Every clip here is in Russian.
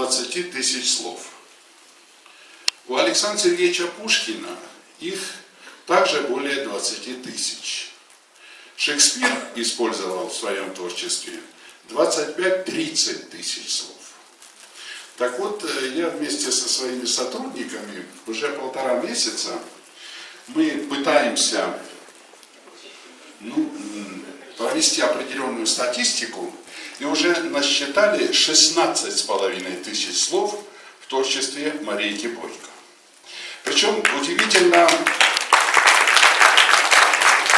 20 тысяч слов. У Александра Сергеевича Пушкина их также более 20 тысяч. Шекспир использовал в своем творчестве 25-30 тысяч слов. Так вот, э, я вместе со своими сотрудниками уже полтора месяца мы пытаемся ну, провести определенную статистику и уже насчитали 16 с половиной тысяч слов в творчестве Марии Бойко. Причем удивительно,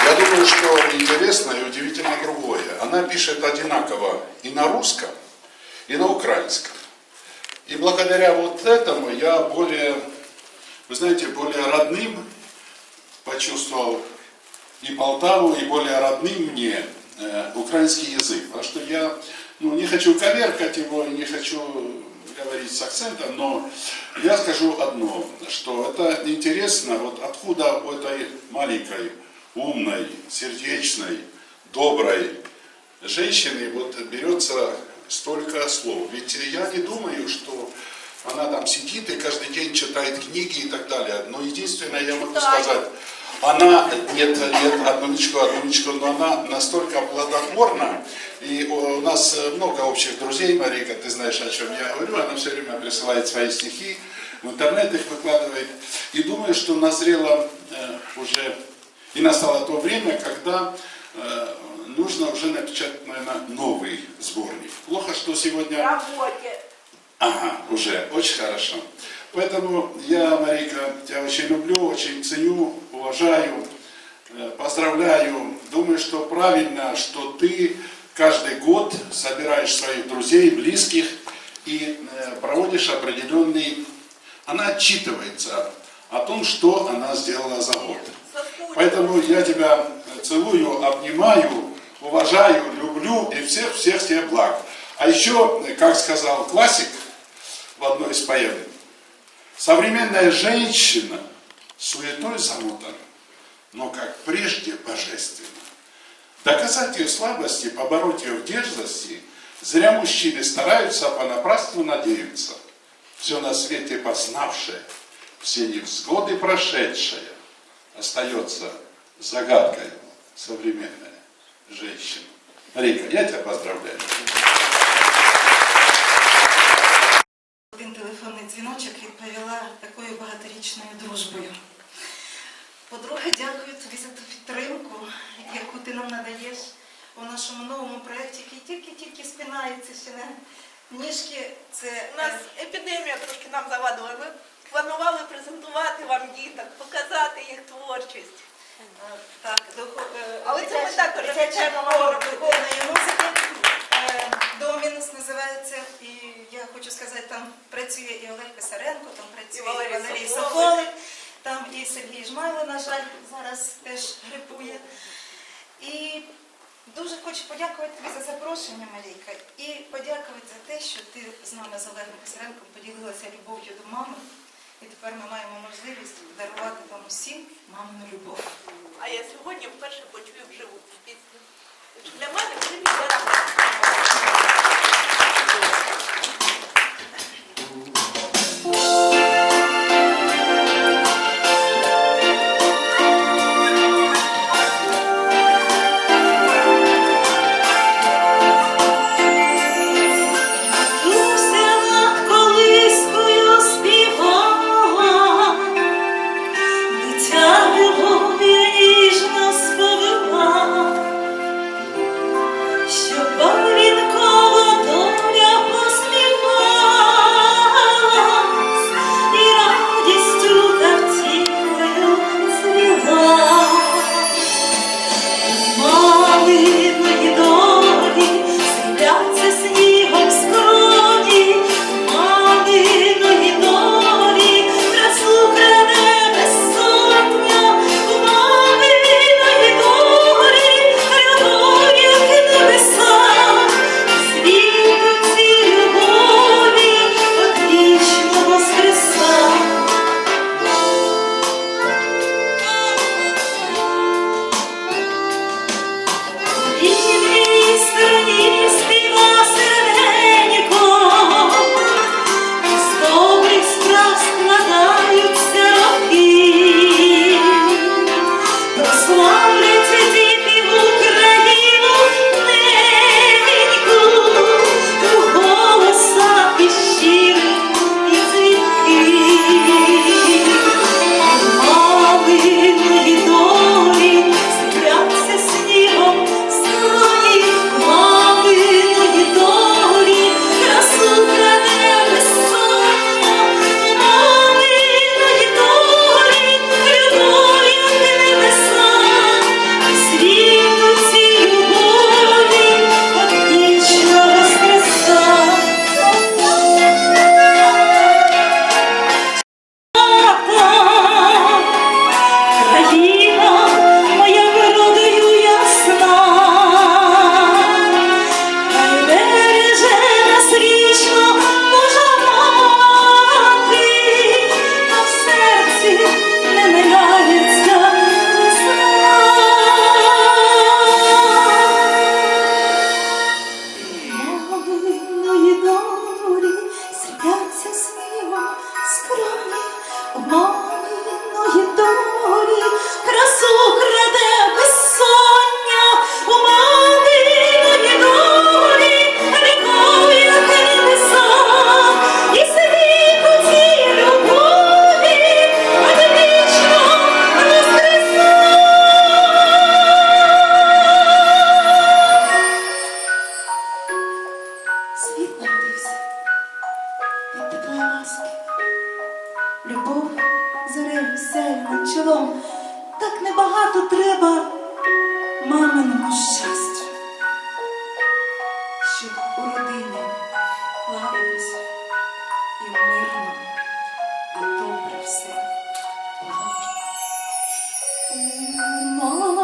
я думаю, что интересно и удивительно другое. Она пишет одинаково и на русском, и на украинском. И благодаря вот этому я более, вы знаете, более родным почувствовал и Полтаву, и более родным мне украинский язык. Потому что я ну, не хочу коверкать его, не хочу говорить с акцентом, но я скажу одно, что это интересно, вот откуда у этой маленькой, умной, сердечной, доброй женщины вот берется столько слов. Ведь я не думаю, что она там сидит и каждый день читает книги и так далее. Но единственное, я могу сказать, она, нет, нет, одну минуточку, но она настолько плодотворна, и у нас много общих друзей, Марика, ты знаешь, о чем я говорю, она все время присылает свои стихи, в интернет их выкладывает, и думаю, что назрело э, уже, и настало то время, когда э, нужно уже напечатать, наверное, новый сборник. Плохо, что сегодня... работе. Ага, уже, очень хорошо. Поэтому я, Марика, тебя очень люблю, очень ценю, уважаю, э, поздравляю. Думаю, что правильно, что ты каждый год собираешь своих друзей, близких и э, проводишь определенный... Она отчитывается о том, что она сделала за год. Поэтому я тебя целую, обнимаю, уважаю, люблю и всех-всех тебе благ. А еще, как сказал классик в одной из поэм, современная женщина суетой замутана, но как прежде божественно. Доказать ее слабости, побороть ее в дерзости, зря мужчины стараются, а понапрасну надеются. Все на свете познавшее, все невзгоды прошедшее, остается загадкой современная женщина. Марика, я тебя поздравляю. Один телефонний дзвіночок відповіла такою багаторічною дружбою. По-друге, дякую тобі за ту підтримку, яку ти нам надаєш у нашому новому проєкті, який тільки-тільки спинається ще не ніжки. Це У нас е, епідемія трошки нам завадила. Ми планували презентувати вам діток, показати їх творчість. так, е, Але це ми також духовної музики. Домінус називається, і я хочу сказати, там працює і Олег Писаренко, там працює І Валерій там і Сергій Жмайло, на жаль, зараз теж грипує. І дуже хочу подякувати тобі за запрошення, Марійка, і подякувати за те, що ти з нами з Олегом Кисаренком поділилася любов'ю до мами. І тепер ми маємо можливість дарувати вам усім мамину любов. А я сьогодні вперше почую вживу так небагато треба маминому щастю, щоб у родині ладилось і мирно, і добре все. Мамино.